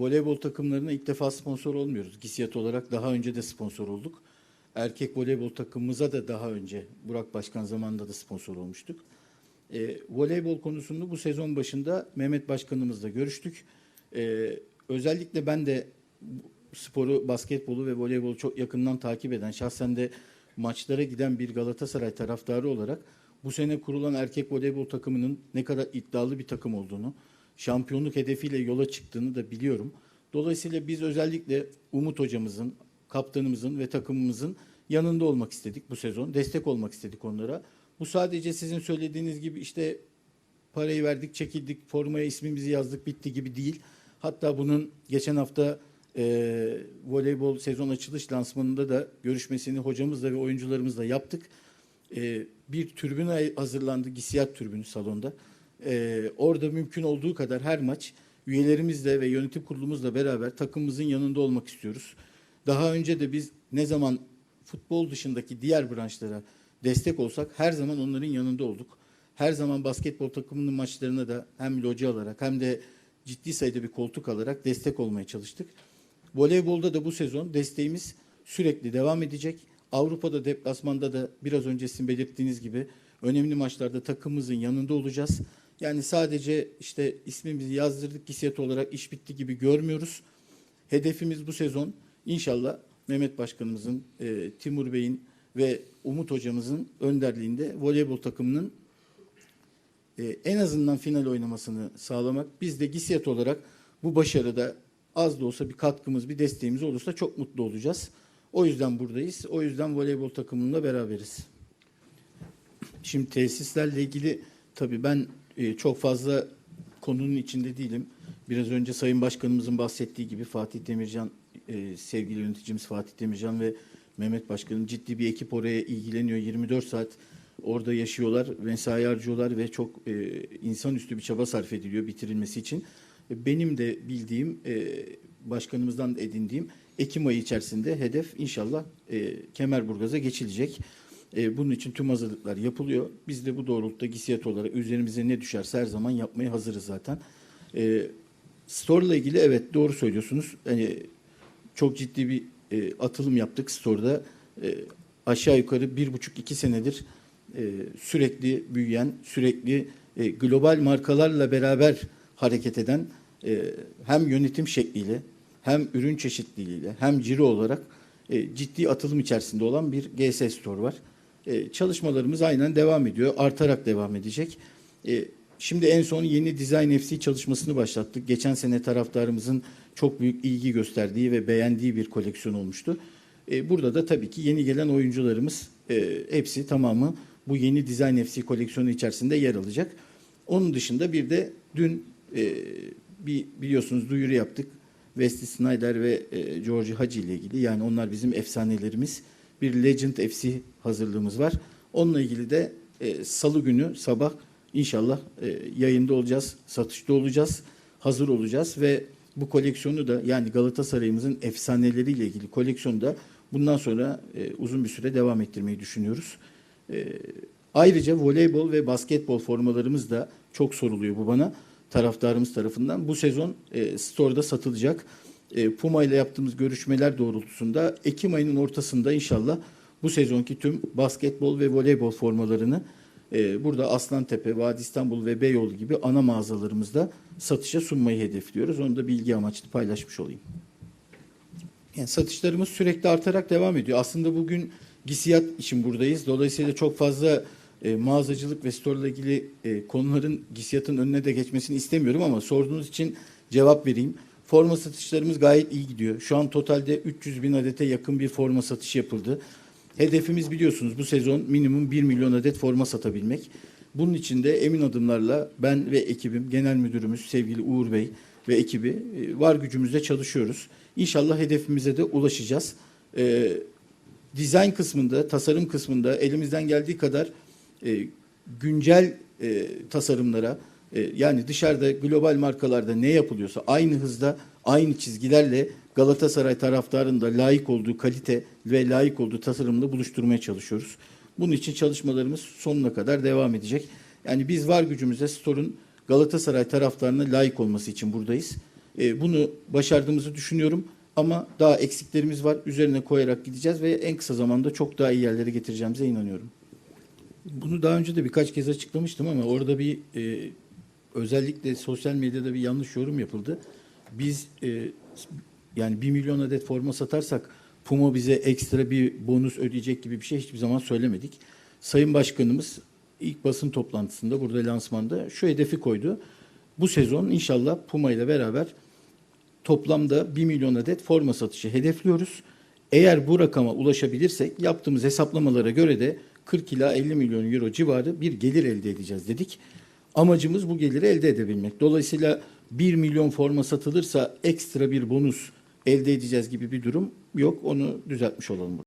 Voleybol takımlarına ilk defa sponsor olmuyoruz. GİSİAD olarak daha önce de sponsor olduk. Erkek voleybol takımımıza da daha önce Burak Başkan zamanında da sponsor olmuştuk. E, voleybol konusunu bu sezon başında Mehmet Başkanımızla görüştük. E, özellikle ben de sporu, basketbolu ve voleybolu çok yakından takip eden, şahsen de maçlara giden bir Galatasaray taraftarı olarak bu sene kurulan erkek voleybol takımının ne kadar iddialı bir takım olduğunu, şampiyonluk hedefiyle yola çıktığını da biliyorum. Dolayısıyla biz özellikle Umut hocamızın, kaptanımızın ve takımımızın yanında olmak istedik bu sezon. Destek olmak istedik onlara. Bu sadece sizin söylediğiniz gibi işte parayı verdik, çekildik, formaya ismimizi yazdık, bitti gibi değil. Hatta bunun geçen hafta e, voleybol sezon açılış lansmanında da görüşmesini hocamızla ve oyuncularımızla yaptık. E, bir tribün ay- hazırlandı, GİSİAD tribünü salonda. E, orada mümkün olduğu kadar her maç üyelerimizle ve yönetim kurulumuzla beraber takımımızın yanında olmak istiyoruz. Daha önce de biz ne zaman futbol dışındaki diğer branşlara destek olsak her zaman onların yanında olduk. Her zaman basketbol takımının maçlarına da hem loca alarak hem de ciddi sayıda bir koltuk alarak destek olmaya çalıştık. Voleybolda da bu sezon desteğimiz sürekli devam edecek. Avrupa'da deplasmanda da biraz önce sizin belirttiğiniz gibi önemli maçlarda takımımızın yanında olacağız. Yani sadece işte ismimizi yazdırdık GİSİAD olarak iş bitti gibi görmüyoruz. Hedefimiz bu sezon inşallah Mehmet Başkanımızın, e, Timur Bey'in ve Umut Hocamızın önderliğinde voleybol takımının e, en azından final oynamasını sağlamak. Biz de GİSİAD olarak bu başarıda az da olsa bir katkımız, bir desteğimiz olursa çok mutlu olacağız. O yüzden buradayız. O yüzden voleybol takımıyla beraberiz. Şimdi tesislerle ilgili tabii ben e, çok fazla konunun içinde değilim. Biraz önce Sayın Başkanımızın bahsettiği gibi Fatih Demircan, e, sevgili yöneticimiz Fatih Demircan ve Mehmet Başkanım ciddi bir ekip oraya ilgileniyor. 24 saat orada yaşıyorlar, mesai harcıyorlar ve çok e, insanüstü bir çaba sarf ediliyor bitirilmesi için. E, Benim de bildiğim, başkanımızdan da edindiğim Ekim ayı içerisinde hedef inşallah Kemerburgaz'a geçilecek. E, bunun için tüm hazırlıklar yapılıyor. Biz de bu doğrultuda GİSİAD olarak üzerimize ne düşerse her zaman yapmaya hazırız zaten. E, Store ile ilgili evet doğru söylüyorsunuz. Hani çok ciddi bir e, atılım yaptık Store'da. E, aşağı yukarı bir buçuk iki senedir e, sürekli büyüyen, sürekli e, global markalarla beraber hareket eden e, hem yönetim şekliyle hem ürün çeşitliliğiyle hem ciro olarak e, ciddi atılım içerisinde olan bir GS Store var. E, çalışmalarımız aynen devam ediyor. Artarak devam edecek. E, şimdi en son yeni Design FC çalışmasını başlattık. Geçen sene taraftarımızın çok büyük ilgi gösterdiği ve beğendiği bir koleksiyon olmuştu. E, burada da tabii ki yeni gelen oyuncularımız e, hepsi tamamı bu yeni Design FC koleksiyonu içerisinde yer alacak. Onun dışında bir de dün e, bir biliyorsunuz duyuru yaptık. Wesley Snyder ve e, George Hacı ile ilgili. Yani onlar bizim efsanelerimiz. Bir Legend FC hazırlığımız var. Onunla ilgili de e, salı günü sabah inşallah e, yayında olacağız, satışta olacağız, hazır olacağız ve bu koleksiyonu da yani Galatasaray'ımızın efsaneleriyle ilgili koleksiyonu da bundan sonra e, uzun bir süre devam ettirmeyi düşünüyoruz. E, ayrıca voleybol ve basketbol formalarımız da çok soruluyor bu bana taraftarımız tarafından. Bu sezon e, store'da satılacak. E, Puma ile yaptığımız görüşmeler doğrultusunda Ekim ayının ortasında inşallah bu sezonki tüm basketbol ve voleybol formalarını e, burada Aslantepe, Vadi İstanbul ve Beyoğlu gibi ana mağazalarımızda satışa sunmayı hedefliyoruz. Onu da bilgi amaçlı paylaşmış olayım. Yani satışlarımız sürekli artarak devam ediyor. Aslında bugün GİSİAD için buradayız. Dolayısıyla çok fazla e, mağazacılık ve store ile ilgili e, konuların GİSİAD'ın önüne de geçmesini istemiyorum ama sorduğunuz için cevap vereyim. Forma satışlarımız gayet iyi gidiyor. Şu an totalde 300 bin adete yakın bir forma satışı yapıldı. Hedefimiz biliyorsunuz bu sezon minimum 1 milyon adet forma satabilmek. Bunun için de emin adımlarla ben ve ekibim, genel müdürümüz sevgili Uğur Bey ve ekibi e, var gücümüzle çalışıyoruz. İnşallah hedefimize de ulaşacağız. E, dizayn kısmında, tasarım kısmında elimizden geldiği kadar e, güncel e, tasarımlara e, yani dışarıda global markalarda ne yapılıyorsa aynı hızda, aynı çizgilerle Galatasaray taraftarının da layık olduğu kalite ve layık olduğu tasarımla buluşturmaya çalışıyoruz. Bunun için çalışmalarımız sonuna kadar devam edecek. Yani biz var gücümüzle Store'un Galatasaray taraftarına layık olması için buradayız. E, bunu başardığımızı düşünüyorum ama daha eksiklerimiz var. Üzerine koyarak gideceğiz ve en kısa zamanda çok daha iyi yerlere getireceğimize inanıyorum. Bunu daha önce de birkaç kez açıklamıştım ama orada bir e, özellikle sosyal medyada bir yanlış yorum yapıldı. Biz e, yani 1 milyon adet forma satarsak Puma bize ekstra bir bonus ödeyecek gibi bir şey hiçbir zaman söylemedik. Sayın Başkanımız ilk basın toplantısında burada lansmanda şu hedefi koydu. Bu sezon inşallah Puma ile beraber toplamda 1 milyon adet forma satışı hedefliyoruz. Eğer bu rakama ulaşabilirsek yaptığımız hesaplamalara göre de 40 ila 50 milyon euro civarı bir gelir elde edeceğiz dedik. Amacımız bu geliri elde edebilmek. Dolayısıyla 1 milyon forma satılırsa ekstra bir bonus elde edeceğiz gibi bir durum yok. Onu düzeltmiş olalım.